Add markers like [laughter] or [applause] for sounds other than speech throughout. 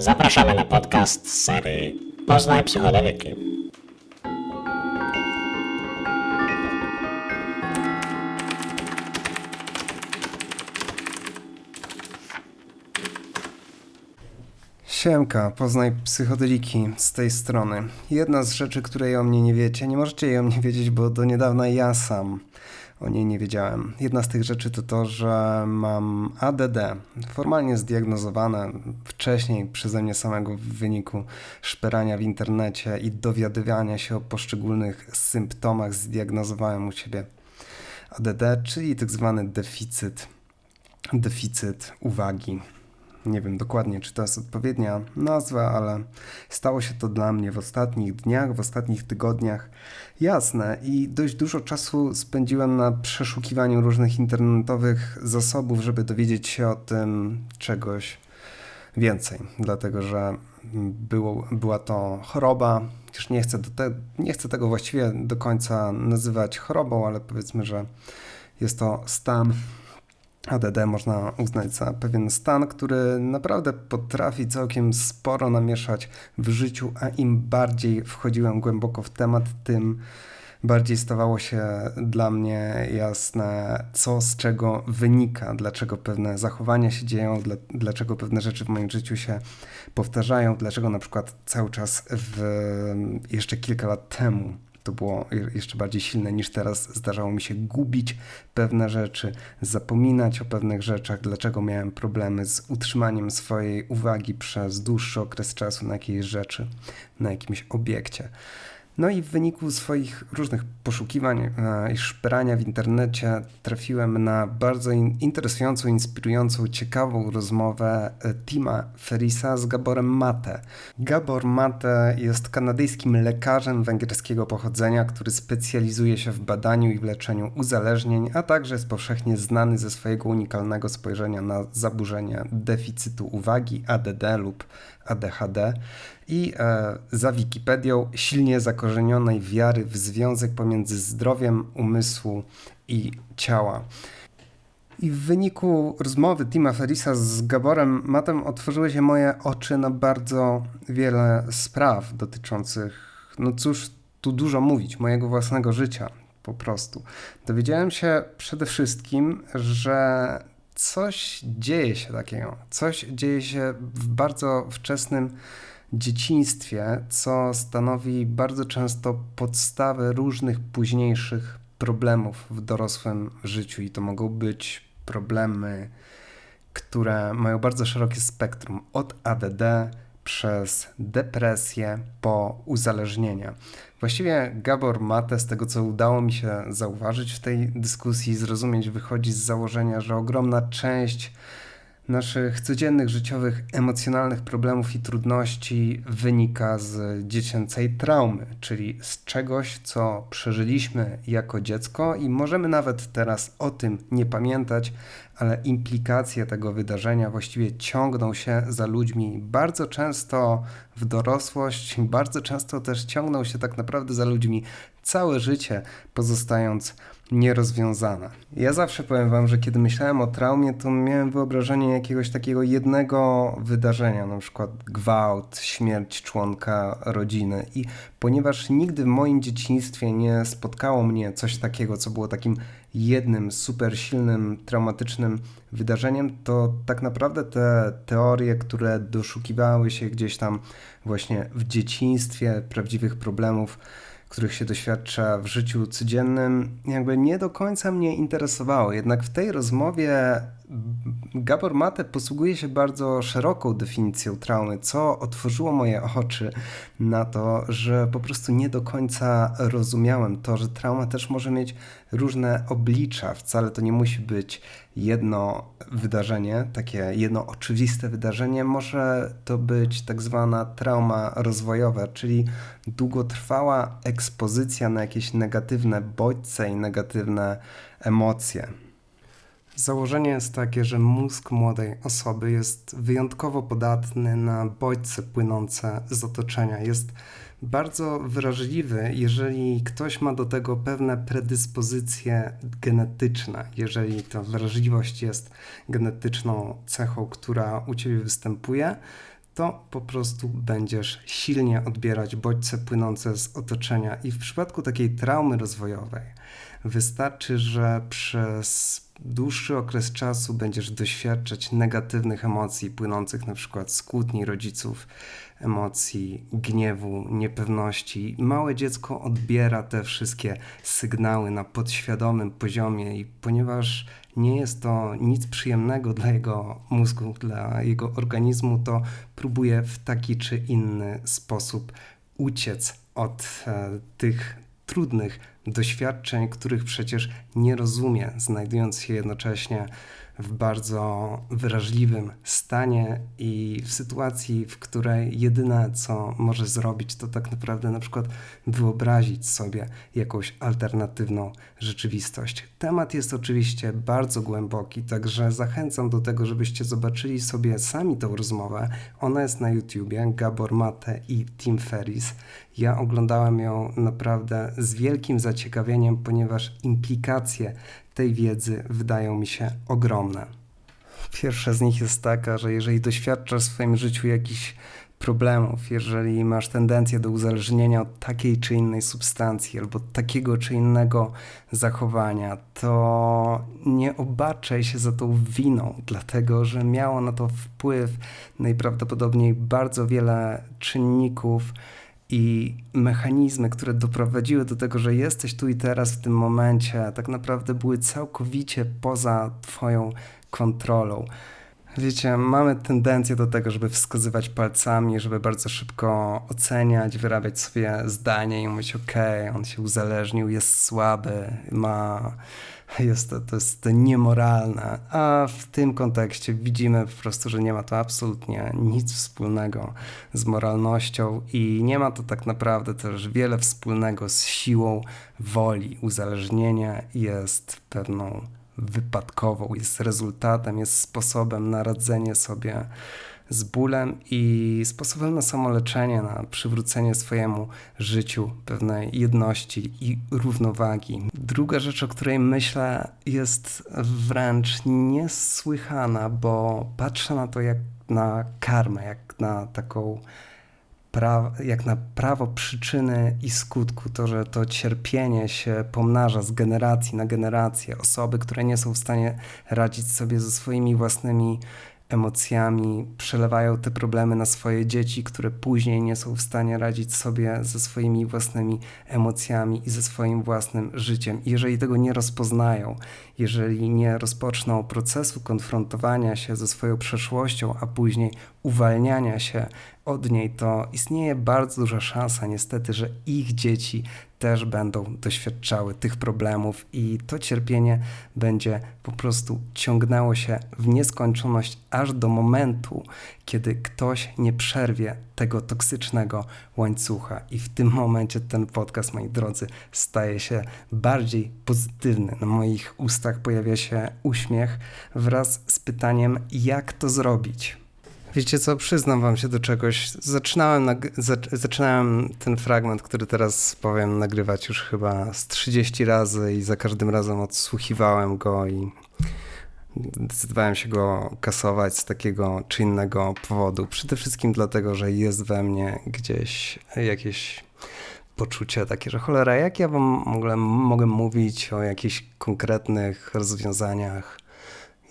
Zapraszamy na podcast z serii Poznaj psychodeliki. Siemka, poznaj psychodeliki z tej strony. Jedna z rzeczy, której o mnie nie wiecie, nie możecie jej o mnie wiedzieć, bo do niedawna ja sam o niej nie wiedziałem. Jedna z tych rzeczy to to, że mam ADD, formalnie zdiagnozowane wcześniej przeze mnie samego w wyniku szperania w internecie i dowiadywania się o poszczególnych symptomach zdiagnozowałem u siebie ADD, czyli tak zwany deficyt, deficyt uwagi. Nie wiem dokładnie, czy to jest odpowiednia nazwa, ale stało się to dla mnie w ostatnich dniach, w ostatnich tygodniach jasne i dość dużo czasu spędziłem na przeszukiwaniu różnych internetowych zasobów, żeby dowiedzieć się o tym czegoś więcej, dlatego że było, była to choroba. Już nie chcę, te, nie chcę tego właściwie do końca nazywać chorobą, ale powiedzmy, że jest to stan ADD można uznać za pewien stan, który naprawdę potrafi całkiem sporo namieszać w życiu, a im bardziej wchodziłem głęboko w temat, tym bardziej stawało się dla mnie jasne, co z czego wynika, dlaczego pewne zachowania się dzieją, dlaczego pewne rzeczy w moim życiu się powtarzają, dlaczego na przykład cały czas w, jeszcze kilka lat temu to było jeszcze bardziej silne niż teraz. Zdarzało mi się gubić pewne rzeczy, zapominać o pewnych rzeczach, dlaczego miałem problemy z utrzymaniem swojej uwagi przez dłuższy okres czasu na jakiejś rzeczy, na jakimś obiekcie. No i w wyniku swoich różnych poszukiwań e, i szperania w internecie trafiłem na bardzo interesującą, inspirującą, ciekawą rozmowę e, Tima Ferisa z Gaborem Mate. Gabor Mate jest kanadyjskim lekarzem węgierskiego pochodzenia, który specjalizuje się w badaniu i w leczeniu uzależnień, a także jest powszechnie znany ze swojego unikalnego spojrzenia na zaburzenia deficytu uwagi, ADD lub ADHD i e, za Wikipedią silnie zakorzenionej wiary w związek pomiędzy zdrowiem umysłu i ciała. I w wyniku rozmowy Tima Ferisa z Gaborem Matem otworzyły się moje oczy na bardzo wiele spraw dotyczących, no cóż tu dużo mówić, mojego własnego życia po prostu. Dowiedziałem się przede wszystkim, że coś dzieje się takiego, coś dzieje się w bardzo wczesnym dzieciństwie, co stanowi bardzo często podstawę różnych późniejszych problemów w dorosłym życiu. I to mogą być problemy, które mają bardzo szerokie spektrum od ADD przez depresję po uzależnienia. Właściwie Gabor Mate, z tego co udało mi się zauważyć w tej dyskusji, zrozumieć, wychodzi z założenia, że ogromna część naszych codziennych, życiowych, emocjonalnych problemów i trudności wynika z dziecięcej traumy, czyli z czegoś, co przeżyliśmy jako dziecko i możemy nawet teraz o tym nie pamiętać, ale implikacje tego wydarzenia właściwie ciągną się za ludźmi. Bardzo często w dorosłość, bardzo często też ciągną się tak naprawdę za ludźmi całe życie, pozostając nierozwiązana. Ja zawsze powiem Wam, że kiedy myślałem o traumie, to miałem wyobrażenie jakiegoś takiego jednego wydarzenia, na przykład gwałt, śmierć członka rodziny. I ponieważ nigdy w moim dzieciństwie nie spotkało mnie coś takiego, co było takim jednym super silnym, traumatycznym wydarzeniem, to tak naprawdę te teorie, które doszukiwały się gdzieś tam właśnie w dzieciństwie prawdziwych problemów, których się doświadcza w życiu codziennym, jakby nie do końca mnie interesowało. Jednak w tej rozmowie Gabor Mate posługuje się bardzo szeroką definicją traumy, co otworzyło moje oczy na to, że po prostu nie do końca rozumiałem to, że trauma też może mieć różne oblicza. Wcale to nie musi być jedno wydarzenie, takie jedno oczywiste wydarzenie. Może to być tak zwana trauma rozwojowa, czyli długotrwała ekspozycja na jakieś negatywne bodźce i negatywne emocje. Założenie jest takie, że mózg młodej osoby jest wyjątkowo podatny na bodźce płynące z otoczenia. Jest bardzo wrażliwy, jeżeli ktoś ma do tego pewne predyspozycje genetyczne, jeżeli ta wrażliwość jest genetyczną cechą, która u ciebie występuje, to po prostu będziesz silnie odbierać bodźce płynące z otoczenia. I w przypadku takiej traumy rozwojowej wystarczy, że przez dłuższy okres czasu będziesz doświadczać negatywnych emocji płynących na przykład z kłótni rodziców, emocji gniewu, niepewności. Małe dziecko odbiera te wszystkie sygnały na podświadomym poziomie i ponieważ nie jest to nic przyjemnego dla jego mózgu, dla jego organizmu, to próbuje w taki czy inny sposób uciec od e, tych trudnych doświadczeń, których przecież nie rozumie, znajdując się jednocześnie w bardzo wrażliwym stanie i w sytuacji, w której jedyne co może zrobić, to tak naprawdę na przykład wyobrazić sobie jakąś alternatywną rzeczywistość. Temat jest oczywiście bardzo głęboki, także zachęcam do tego, żebyście zobaczyli sobie sami tą rozmowę. Ona jest na YouTubie, Gabor Mate i Tim Ferris. Ja oglądałem ją naprawdę z wielkim zaciekawieniem, ponieważ implikacje tej wiedzy wydają mi się ogromne. Pierwsza z nich jest taka, że jeżeli doświadczasz w swoim życiu jakichś problemów, jeżeli masz tendencję do uzależnienia od takiej czy innej substancji albo takiego czy innego zachowania, to nie obarczaj się za tą winą, dlatego że miało na to wpływ najprawdopodobniej bardzo wiele czynników i mechanizmy, które doprowadziły do tego, że jesteś tu i teraz w tym momencie, tak naprawdę były całkowicie poza Twoją kontrolą. Wiecie, mamy tendencję do tego, żeby wskazywać palcami, żeby bardzo szybko oceniać, wyrabiać sobie zdanie i mówić: OK, on się uzależnił, jest słaby, ma jest to, to jest niemoralne, a w tym kontekście widzimy po prostu, że nie ma to absolutnie nic wspólnego z moralnością i nie ma to tak naprawdę też wiele wspólnego z siłą woli. Uzależnienie jest pewną wypadkową, jest rezultatem, jest sposobem na radzenie sobie z bólem i sposobem na samoleczenie, na przywrócenie swojemu życiu pewnej jedności i równowagi. Druga rzecz, o której myślę, jest wręcz niesłychana, bo patrzę na to jak na karmę, jak na taką jak na prawo przyczyny i skutku, to, że to cierpienie się pomnaża z generacji na generację. Osoby, które nie są w stanie radzić sobie ze swoimi własnymi emocjami, przelewają te problemy na swoje dzieci, które później nie są w stanie radzić sobie ze swoimi własnymi emocjami i ze swoim własnym życiem. I jeżeli tego nie rozpoznają, jeżeli nie rozpoczną procesu konfrontowania się ze swoją przeszłością, a później uwalniania się od niej, to istnieje bardzo duża szansa, niestety, że ich dzieci też będą doświadczały tych problemów i to cierpienie będzie po prostu ciągnęło się w nieskończoność aż do momentu, kiedy ktoś nie przerwie tego toksycznego łańcucha. I w tym momencie ten podcast, moi drodzy, staje się bardziej pozytywny. Na moich ustach pojawia się uśmiech wraz z pytaniem, jak to zrobić. Wiecie co, przyznam wam się do czegoś. Zaczynałem, zaczynałem ten fragment, który teraz powiem, nagrywać już chyba z 30 razy i za każdym razem odsłuchiwałem go i decydowałem się go kasować z takiego czy innego powodu. Przede wszystkim dlatego, że jest we mnie gdzieś jakieś poczucie takie, że cholera, jak ja wam w ogóle mogę mówić o jakichś konkretnych rozwiązaniach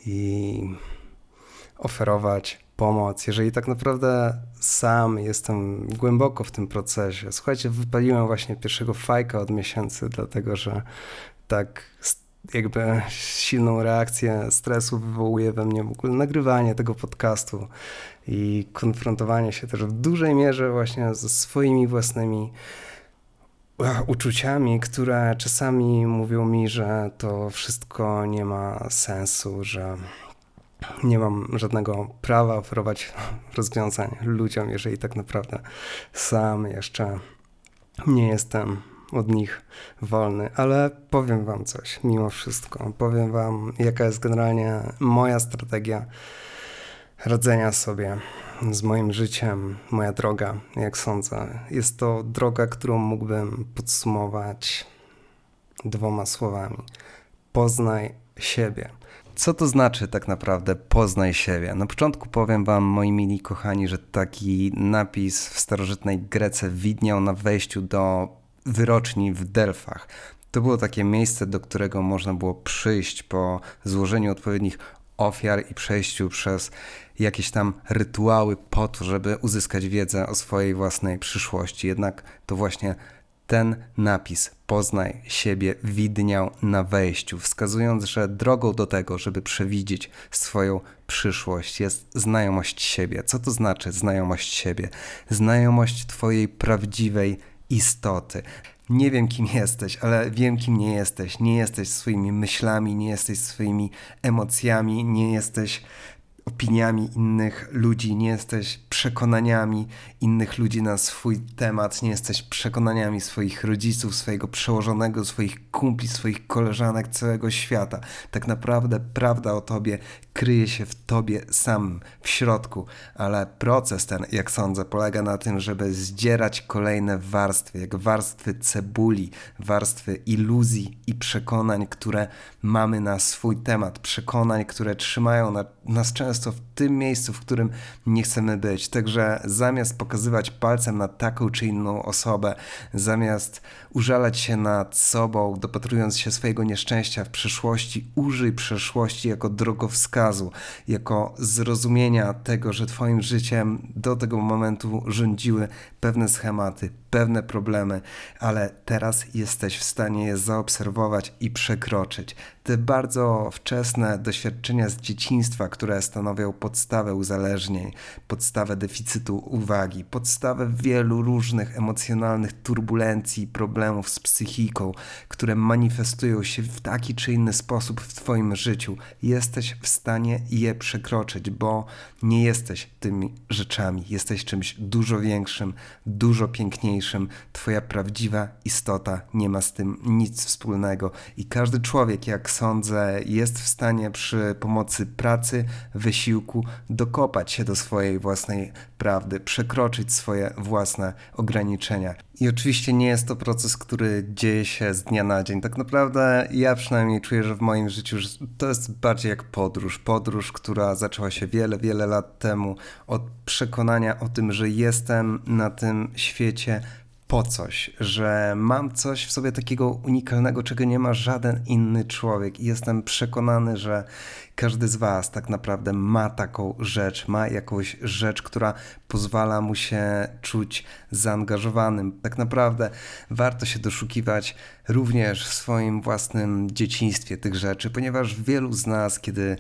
i oferować pomoc, jeżeli tak naprawdę sam jestem głęboko w tym procesie. Słuchajcie, wypaliłem właśnie pierwszego fajka od miesięcy, dlatego że tak jakby silną reakcję stresu wywołuje we mnie w ogóle nagrywanie tego podcastu i konfrontowanie się też w dużej mierze właśnie ze swoimi własnymi uczuciami, które czasami mówią mi, że to wszystko nie ma sensu, że nie mam żadnego prawa oferować rozwiązań ludziom, jeżeli tak naprawdę sam jeszcze nie jestem od nich wolny, ale powiem Wam coś mimo wszystko. Powiem Wam, jaka jest generalnie moja strategia radzenia sobie z moim życiem, moja droga, jak sądzę. Jest to droga, którą mógłbym podsumować dwoma słowami: poznaj siebie. Co to znaczy tak naprawdę poznaj siebie? Na początku powiem wam, moi mili kochani, że taki napis w starożytnej Grece widniał na wejściu do wyroczni w Delfach. To było takie miejsce, do którego można było przyjść po złożeniu odpowiednich ofiar i przejściu przez jakieś tam rytuały po to, żeby uzyskać wiedzę o swojej własnej przyszłości. Jednak to właśnie ten napis Poznaj siebie widniał na wejściu, wskazując, że drogą do tego, żeby przewidzieć swoją przyszłość, jest znajomość siebie. Co to znaczy znajomość siebie? Znajomość Twojej prawdziwej istoty. Nie wiem, kim jesteś, ale wiem, kim nie jesteś. Nie jesteś swoimi myślami, nie jesteś swoimi emocjami, nie jesteś opiniami innych ludzi, nie jesteś przekonaniami innych ludzi na swój temat, nie jesteś przekonaniami swoich rodziców, swojego przełożonego, swoich kumpli, swoich koleżanek, całego świata. Tak naprawdę prawda o tobie kryje się w tobie samym, w środku, ale proces ten, jak sądzę, polega na tym, żeby zdzierać kolejne warstwy, jak warstwy cebuli, warstwy iluzji i przekonań, które mamy na swój temat, przekonań, które trzymają na, nas często w tym miejscu, w którym nie chcemy być. Także zamiast pokazywać palcem na taką czy inną osobę, zamiast użalać się nad sobą, dopatrując się swojego nieszczęścia w przyszłości, użyj przeszłości jako drogowskazu, jako zrozumienia tego, że Twoim życiem do tego momentu rządziły pewne schematy, pewne problemy, ale teraz jesteś w stanie je zaobserwować i przekroczyć. Te bardzo wczesne doświadczenia z dzieciństwa, które stanowią podstawę uzależnień, podstawę deficytu uwagi, podstawę wielu różnych emocjonalnych turbulencji, problemów z psychiką, które manifestują się w taki czy inny sposób w Twoim życiu, jesteś w stanie je przekroczyć, bo nie jesteś tymi rzeczami, jesteś czymś dużo większym, dużo piękniejszym. Twoja prawdziwa istota nie ma z tym nic wspólnego. I każdy człowiek, jak sądzę, jest w stanie przy pomocy pracy, wysiłku dokopać się do swojej własnej prawdy, przekroczyć swoje własne ograniczenia. I oczywiście nie jest to proces, który dzieje się z dnia na dzień. Tak naprawdę ja przynajmniej czuję, że w moim życiu to jest bardziej jak podróż. Podróż, która zaczęła się wiele, wiele lat temu od przekonania o tym, że jestem na tym świecie po coś, że mam coś w sobie takiego unikalnego, czego nie ma żaden inny człowiek. I jestem przekonany, że każdy z Was tak naprawdę ma taką rzecz, ma jakąś rzecz, która pozwala mu się czuć zaangażowanym. Tak naprawdę warto się doszukiwać również w swoim własnym dzieciństwie tych rzeczy, ponieważ wielu z nas, kiedy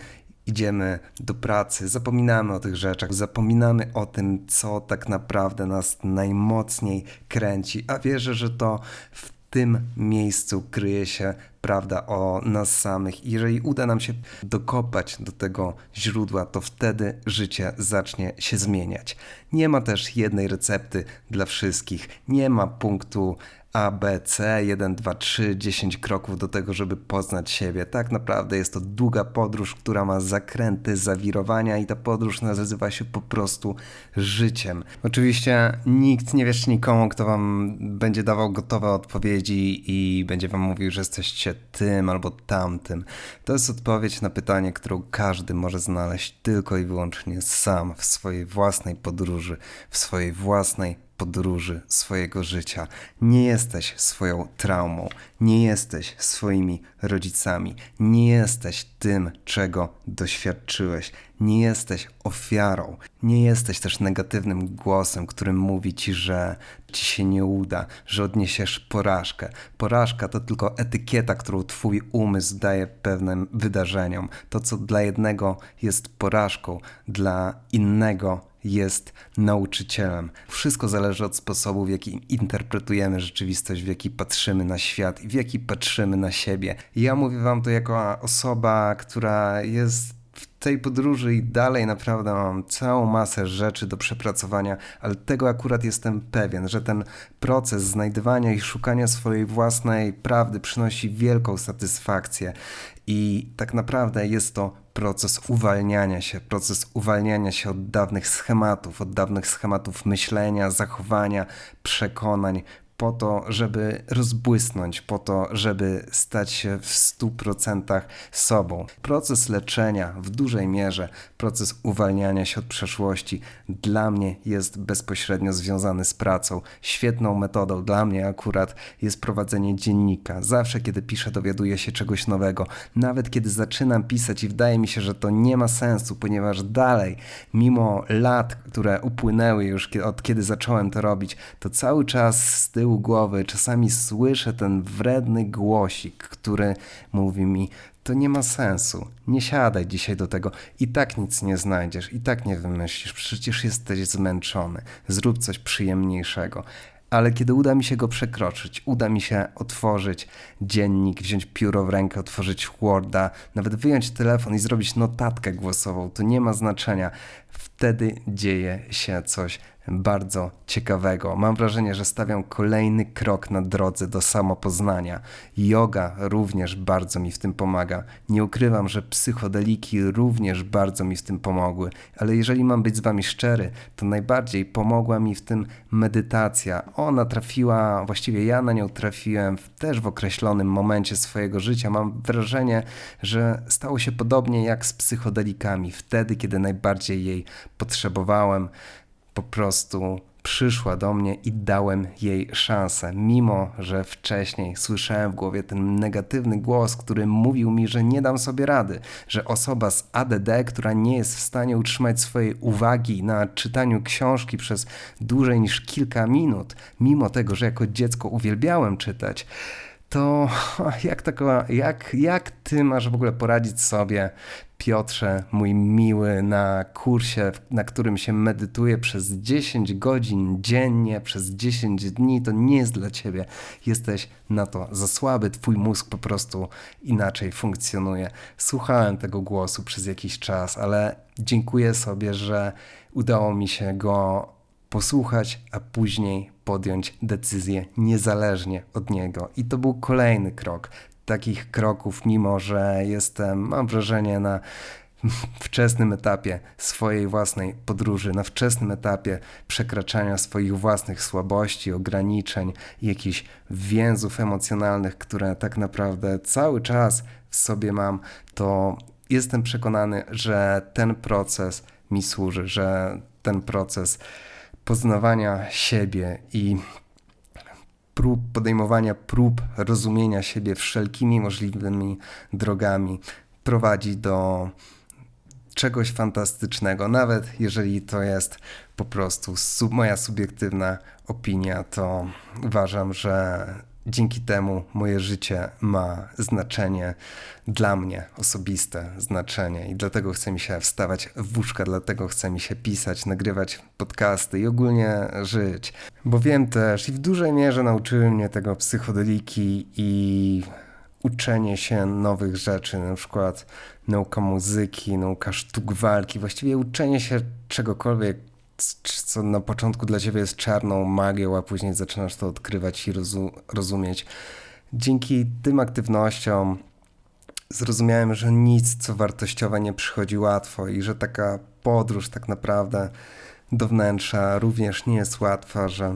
idziemy do pracy, zapominamy o tych rzeczach, zapominamy o tym, co tak naprawdę nas najmocniej kręci, a wierzę, że to w tym miejscu kryje się prawda o nas samych. Jeżeli uda nam się dokopać do tego źródła, to wtedy życie zacznie się zmieniać. Nie ma też jednej recepty dla wszystkich, nie ma punktu a, B, C, 1, 2, 3, 10 kroków do tego, żeby poznać siebie. Tak naprawdę jest to długa podróż, która ma zakręty, zawirowania i ta podróż nazywa się po prostu życiem. Oczywiście nikt nie wiesz nikomu, kto wam będzie dawał gotowe odpowiedzi i będzie wam mówił, że jesteście tym albo tamtym. To jest odpowiedź na pytanie, którą każdy może znaleźć tylko i wyłącznie sam w swojej własnej podróży, w swojej własnej podróży swojego życia. Nie jesteś swoją traumą, nie jesteś swoimi rodzicami, nie jesteś tym, czego doświadczyłeś, nie jesteś ofiarą, nie jesteś też negatywnym głosem, którym mówi ci, że ci się nie uda, że odniesiesz porażkę. Porażka to tylko etykieta, którą twój umysł daje pewnym wydarzeniom. To, co dla jednego jest porażką, dla innego jest nauczycielem. Wszystko zależy od sposobu, w jaki interpretujemy rzeczywistość, w jaki patrzymy na świat i w jaki patrzymy na siebie. Ja mówię wam to jako osoba, która jest w tej podróży i dalej naprawdę mam całą masę rzeczy do przepracowania, ale tego akurat jestem pewien, że ten proces znajdywania i szukania swojej własnej prawdy przynosi wielką satysfakcję i tak naprawdę jest to proces uwalniania się, proces uwalniania się od dawnych schematów, od dawnych schematów myślenia, zachowania, przekonań, po to, żeby rozbłysnąć, po to, żeby stać się w 100% sobą. Proces leczenia w dużej mierze, proces uwalniania się od przeszłości dla mnie jest bezpośrednio związany z pracą. Świetną metodą dla mnie akurat jest prowadzenie dziennika. Zawsze, kiedy piszę, dowiaduję się czegoś nowego. Nawet kiedy zaczynam pisać i wydaje mi się, że to nie ma sensu, ponieważ dalej, mimo lat, które upłynęły już od kiedy zacząłem to robić, to cały czas z tyłu głowy czasami słyszę ten wredny głosik, który mówi mi, to nie ma sensu. Nie siadaj dzisiaj do tego. I tak nic nie znajdziesz, i tak nie wymyślisz. Przecież jesteś zmęczony. Zrób coś przyjemniejszego. Ale kiedy uda mi się go przekroczyć, uda mi się otworzyć dziennik, wziąć pióro w rękę, otworzyć Worda, nawet wyjąć telefon i zrobić notatkę głosową, to nie ma znaczenia. Wtedy dzieje się coś bardzo ciekawego. Mam wrażenie, że stawiam kolejny krok na drodze do samopoznania. Yoga również bardzo mi w tym pomaga. Nie ukrywam, że psychodeliki również bardzo mi w tym pomogły, ale jeżeli mam być z wami szczery, to najbardziej pomogła mi w tym medytacja. Ona trafiła, właściwie ja na nią trafiłem w, też w określonym momencie swojego życia. Mam wrażenie, że stało się podobnie jak z psychodelikami. Wtedy, kiedy najbardziej jej potrzebowałem, po prostu przyszła do mnie i dałem jej szansę, mimo że wcześniej słyszałem w głowie ten negatywny głos, który mówił mi, że nie dam sobie rady, że osoba z ADD, która nie jest w stanie utrzymać swojej uwagi na czytaniu książki przez dłużej niż kilka minut, mimo tego, że jako dziecko uwielbiałem czytać, to [laughs] jak, taka, jak, jak ty masz w ogóle poradzić sobie, Piotrze, mój miły, na kursie, na którym się medytuje przez 10 godzin dziennie, przez 10 dni, to nie jest dla ciebie. Jesteś na to za słaby, twój mózg po prostu inaczej funkcjonuje. Słuchałem tego głosu przez jakiś czas, ale dziękuję sobie, że udało mi się go posłuchać, a później podjąć decyzję niezależnie od niego. I to był kolejny krok. Takich kroków, mimo że jestem, mam wrażenie, na wczesnym etapie swojej własnej podróży, na wczesnym etapie przekraczania swoich własnych słabości, ograniczeń, jakichś więzów emocjonalnych, które tak naprawdę cały czas w sobie mam, to jestem przekonany, że ten proces mi służy, że ten proces poznawania siebie i prób, podejmowania prób rozumienia siebie wszelkimi możliwymi drogami prowadzi do czegoś fantastycznego. Nawet jeżeli to jest po prostu sub, moja subiektywna opinia, to uważam, że dzięki temu moje życie ma znaczenie dla mnie, osobiste znaczenie i dlatego chce mi się wstawać w łóżka, dlatego chce mi się pisać, nagrywać podcasty i ogólnie żyć. Bo wiem też i w dużej mierze nauczyły mnie tego psychodeliki i uczenie się nowych rzeczy, na przykład nauka muzyki, nauka sztuk walki, właściwie uczenie się czegokolwiek, co na początku dla ciebie jest czarną magią, a później zaczynasz to odkrywać i rozu rozumieć. Dzięki tym aktywnościom zrozumiałem, że nic, co wartościowe, nie przychodzi łatwo i że taka podróż tak naprawdę do wnętrza również nie jest łatwa, że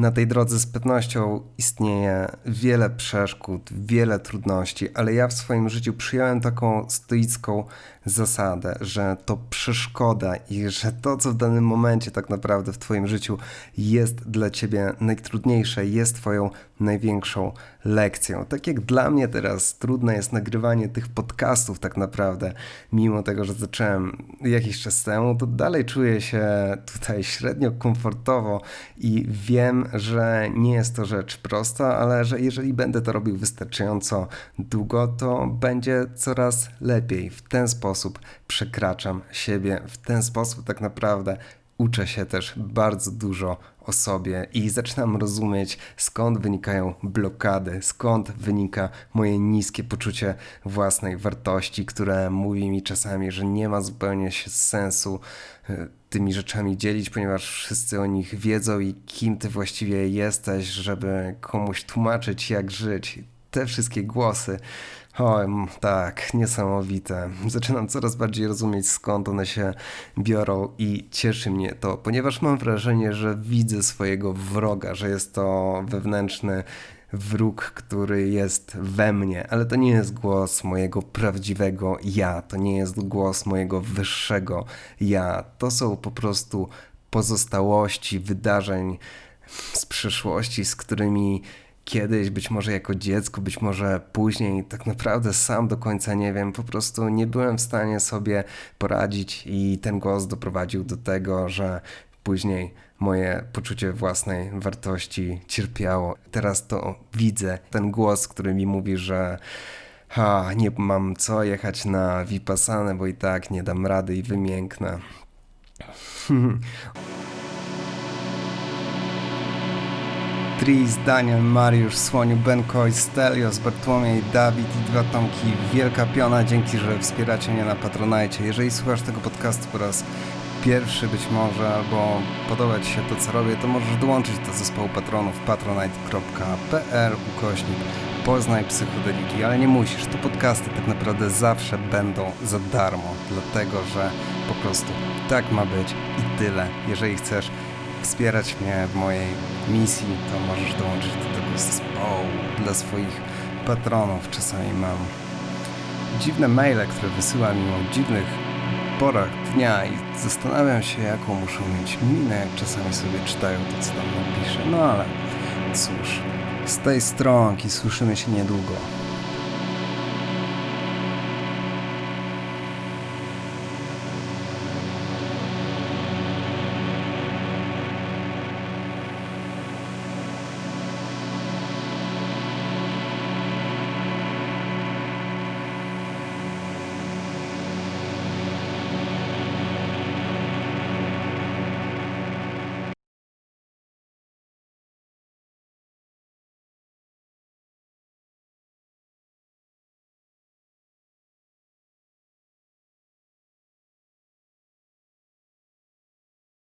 na tej drodze z pewnością istnieje wiele przeszkód, wiele trudności, ale ja w swoim życiu przyjąłem taką stoicką zasadę, że to przeszkoda i że to, co w danym momencie tak naprawdę w Twoim życiu jest dla Ciebie najtrudniejsze, jest Twoją największą lekcją. Tak jak dla mnie teraz trudne jest nagrywanie tych podcastów, tak naprawdę, mimo tego, że zacząłem jakiś czas temu, to dalej czuję się tutaj średnio komfortowo i wiem, że nie jest to rzecz prosta, ale że jeżeli będę to robił wystarczająco długo, to będzie coraz lepiej. W ten sposób przekraczam siebie, w ten sposób tak naprawdę uczę się też bardzo dużo o sobie i zaczynam rozumieć, skąd wynikają blokady, skąd wynika moje niskie poczucie własnej wartości, które mówi mi czasami, że nie ma zupełnie sensu y, tymi rzeczami dzielić, ponieważ wszyscy o nich wiedzą i kim ty właściwie jesteś, żeby komuś tłumaczyć, jak żyć. Te wszystkie głosy M, tak, niesamowite. Zaczynam coraz bardziej rozumieć skąd one się biorą i cieszy mnie to, ponieważ mam wrażenie, że widzę swojego wroga, że jest to wewnętrzny wróg, który jest we mnie, ale to nie jest głos mojego prawdziwego ja, to nie jest głos mojego wyższego ja. To są po prostu pozostałości wydarzeń z przeszłości, z którymi kiedyś, być może jako dziecko, być może później, tak naprawdę sam do końca nie wiem, po prostu nie byłem w stanie sobie poradzić i ten głos doprowadził do tego, że później moje poczucie własnej wartości cierpiało. Teraz to widzę, ten głos, który mi mówi, że ha, nie mam co jechać na Vipassanę, bo i tak nie dam rady i wymięknę. [laughs] Tris, Daniel, Mariusz, Słoniu, Benkoy, Stelios, Bartłomiej, Dawid i dwa Tomki. Wielka piona, dzięki, że wspieracie mnie na Patronajcie. Jeżeli słuchasz tego podcastu po raz pierwszy być może, albo podoba Ci się to, co robię, to możesz dołączyć do zespołu patronów patronite.pl ukośnik Poznaj psychodeliki, ale nie musisz. Te podcasty tak naprawdę zawsze będą za darmo, dlatego że po prostu tak ma być i tyle. Jeżeli chcesz wspierać mnie w mojej misji, to możesz dołączyć do tego zespołu dla swoich patronów. Czasami mam dziwne maile, które wysyłam im o dziwnych porach dnia i zastanawiam się, jaką muszą mieć minę, jak czasami sobie czytają to, co tam napiszę. No ale cóż, stay strong i słyszymy się niedługo.